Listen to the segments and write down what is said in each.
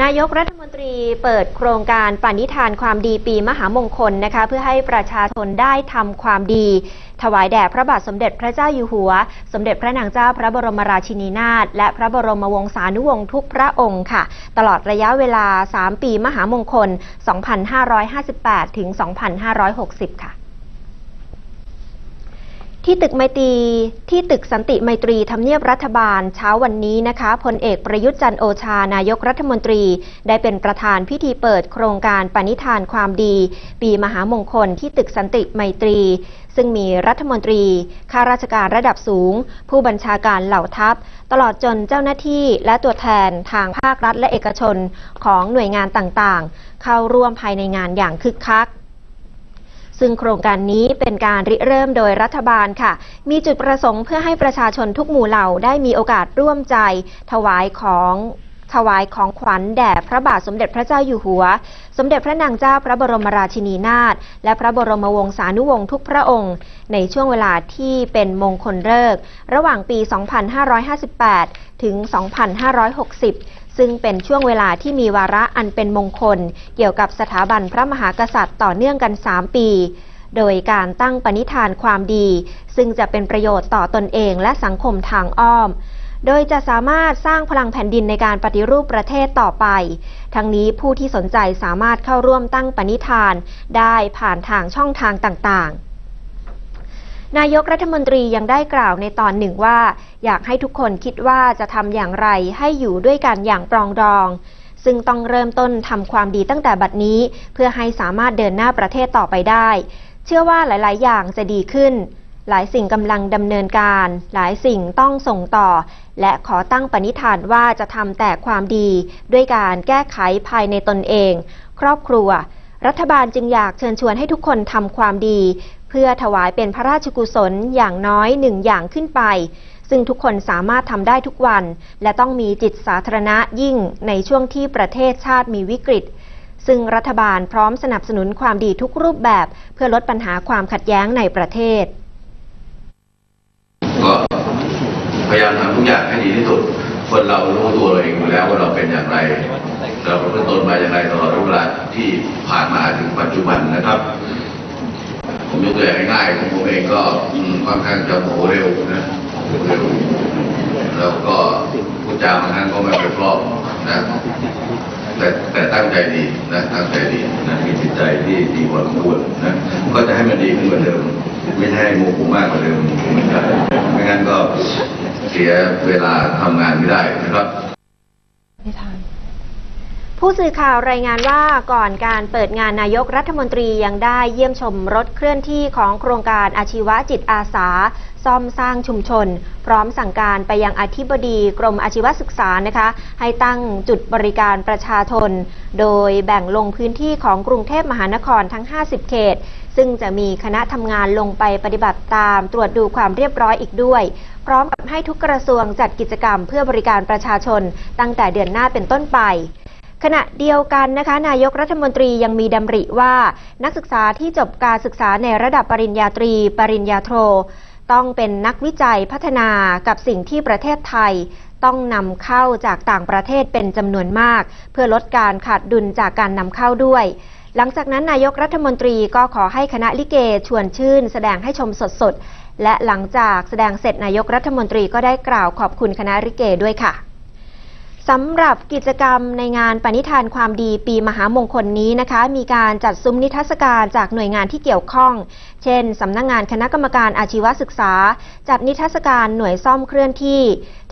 นายกรัฐมนตรีเปิดโครงการปณิธานความดีปีมหามงคลนะคะเพื่อให้ประชาชนได้ทำความดี ถวายแด่พระบาทสมเด็จพระเจ้าอยู่หัว สมเด็จพระนางเจ้าพระบรมราชินีนาถและพระบรมวงศานุวงศ์ทุกพระองค์ค่ะ ตลอดระยะเวลา 3 ปีมหามงคล 2558 ถึง 2560 ค่ะ ที่ตึกไมตรีที่ตึกสันติไมตรีทำเนียบรัฐบาลเช้าวันนี้นะคะพลเอกประยุทธ์จันโอชานายกรัฐมนตรี ได้เป็นประธานพิธีเปิดโครงการปณิธานความดี ปีมหามงคลที่ตึกสันติไมตรี ซึ่งมีรัฐมนตรี ข้าราชการระดับสูง ผู้บัญชาการเหล่าทัพ ตลอดจนเจ้าหน้าที่และตัวแทนทางภาครัฐและเอกชนของหน่วยงานต่างๆ เข้าร่วมภายในงานอย่างคึกคัก ซึ่งโครงการนี้เป็นการริเริ่มโดยรัฐบาลค่ะ มีจุดประสงค์เพื่อให้ประชาชนทุกหมู่เหล่าได้มีโอกาสร่วมใจ ถวายของถวายของขวัญแด่พระบาทสมเด็จพระเจ้าอยู่หัว สมเด็จพระนางเจ้าพระบรมราชินีนาถ และพระบรมวงศานุวงศ์ทุกพระองค์ ในช่วงเวลาที่เป็นมงคลเลิก ระหว่างปี 2558 ถึง 2560 ซึ่งเป็นช่วงเวลาที่มีวาระอันเป็นมงคล เกี่ยวกับสถาบันพระมหากษัตริย์ต่อเนื่องกัน 3 ปี โดยการตั้งปณิธานความดี ซึ่งจะเป็นประโยชน์ต่อตนเองและสังคมทางอ้อมโดยจะสามารถสร้างพลังแผ่นดินในการปฏิรูปประเทศต่อไป ทั้งนี้ผู้ที่สนใจสามารถเข้าร่วมตั้งปณิธานได้ผ่านทางช่องทางต่างๆ นายกรัฐมนตรียังได้กล่าวในตอนหนึ่งว่า อยากให้ทุกคนคิดว่าจะทำอย่างไรให้อยู่ด้วยกันอย่างปรองดอง ซึ่งต้องเริ่มต้นทำความดีตั้งแต่บัดนี้ เพื่อให้สามารถเดินหน้าประเทศต่อไปได้ เชื่อว่าหลาย ๆ อย่างจะดีขึ้น หลายสิ่งกำลังดำเนินการ หลายสิ่งต้องส่งต่อ และขอตั้งปณิธานว่าจะทำแต่ความดี ด้วยการแก้ไขภายในตนเอง ครอบครัว รัฐบาลจึงอยากเชิญชวนให้ทุกคนทำความดี เพื่อถวายเป็นพระราชกุศลอย่างน้อยหนึ่งอย่างขึ้นไป ซึ่งทุกคนสามารถทำได้ทุกวัน และต้องมีจิตสาธารณะยิ่งในช่วงที่ประเทศชาติมีวิกฤต ซึ่งรัฐบาลพร้อมสนับสนุนความดีทุกรูปแบบ เพื่อลดปัญหาความขัดแย้งในประเทศก็พยายามทำทุกอย่างให้ดีที่สุด คนเรารู้ตัวเราเองอยู่แล้วว่าเราเป็นอย่างไร เราเริ่มต้นมาอย่างไรตลอดเวลาที่ผ่านมาถึงปัจจุบันนะครับ ผมยกตัวอย่างง่ายๆของผมเองก็ค่อนข้างจะโมเร็วนะเร็วแล้วก็พูดจาบางครั้งก็ไม่เป็นพร้อมนะแต่แต่ตั้งใจดีนะตั้งใจดีนะมีจิตใจที่ดีกว่าควรนะก็จะให้มันดีขึ้นกว่าเดิม ไม่ใช่โมโหมากกว่าเดิมไม่งั้นก็ เสียเวลาทำงานไม่ได้นะครับผู้สื่อข่าวรายงานว่าก่อนการเปิดงานนายกรัฐมนตรียังได้เยี่ยมชมรถเคลื่อนที่ของโครงการอาชีวะจิตอาสา ซ่อมสร้างชุมชน พร้อมสั่งการไปยังอธิบดีกรมอาชีวศึกษานะคะ ให้ตั้งจุดบริการประชาชน โดยแบ่งลงพื้นที่ของกรุงเทพมหานครทั้ง 50 เขต ซึ่งจะมีคณะทำงานลงไปปฏิบัติตามตรวจดูความเรียบร้อยอีกด้วย พร้อมกับให้ทุกกระทรวงจัดกิจกรรมเพื่อบริการประชาชน ตั้งแต่เดือนหน้าเป็นต้นไปขณะเดียวกันนะคะนายกรัฐมนตรียังมีดำริว่า นักศึกษาที่จบการศึกษาในระดับปริญญาตรี ปริญญาโท ต้องเป็นนักวิจัยพัฒนากับสิ่งที่ประเทศไทย ต้องนำเข้าจากต่างประเทศเป็นจำนวนมาก เพื่อลดการขาดดุลจากการนำเข้าด้วย หลังจากนั้นนายกรัฐมนตรีก็ขอให้คณะลิเกชวนชื่น แสดงให้ชมสดๆ และหลังจากแสดงเสร็จนายกรัฐมนตรีก็ได้กล่าวขอบคุณคณะลิเกด้วยค่ะ สำหรับกิจกรรมในงานปณิธานความดีปีมหามงคลนี้นะคะ มีการจัดซุ้มนิทรรศการจากหน่วยงานที่เกี่ยวข้อง เช่นสำนักงงานคณะกรรมการอาชีวศึกษา จัดนิทรรศการหน่วยซ่อมเคลื่อนที่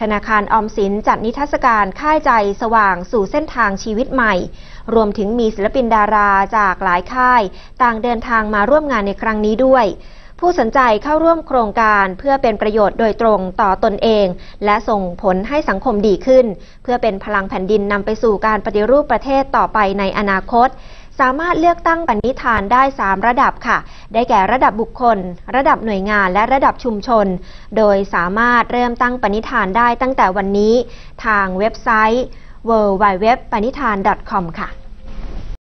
ธนาคารออมสินจัดนิทรรศการค่ายใจสว่างสู่เส้นทางชีวิตใหม่ รวมถึงมีศิลปินดาราจากหลายค่าย ต่างเดินทางมาร่วมงานในครั้งนี้ด้วย ผู้สนใจเข้าร่วมโครงการเพื่อเป็นประโยชน์โดยตรงต่อตนเอง และส่งผลให้สังคมดีขึ้น เพื่อเป็นพลังแผ่นดินนำไปสู่การปฏิรูปประเทศต่อไปในอนาคต สามารถเลือกตั้งปณิธานได้ 3 ระดับค่ะ ได้แก่ระดับบุคคล ระดับหน่วยงานและระดับชุมชน โดยสามารถเริ่มตั้งปณิธานได้ตั้งแต่วันนี้ ทางเว็บไซต์ w w w p a n i t h a n c o m ค่ะ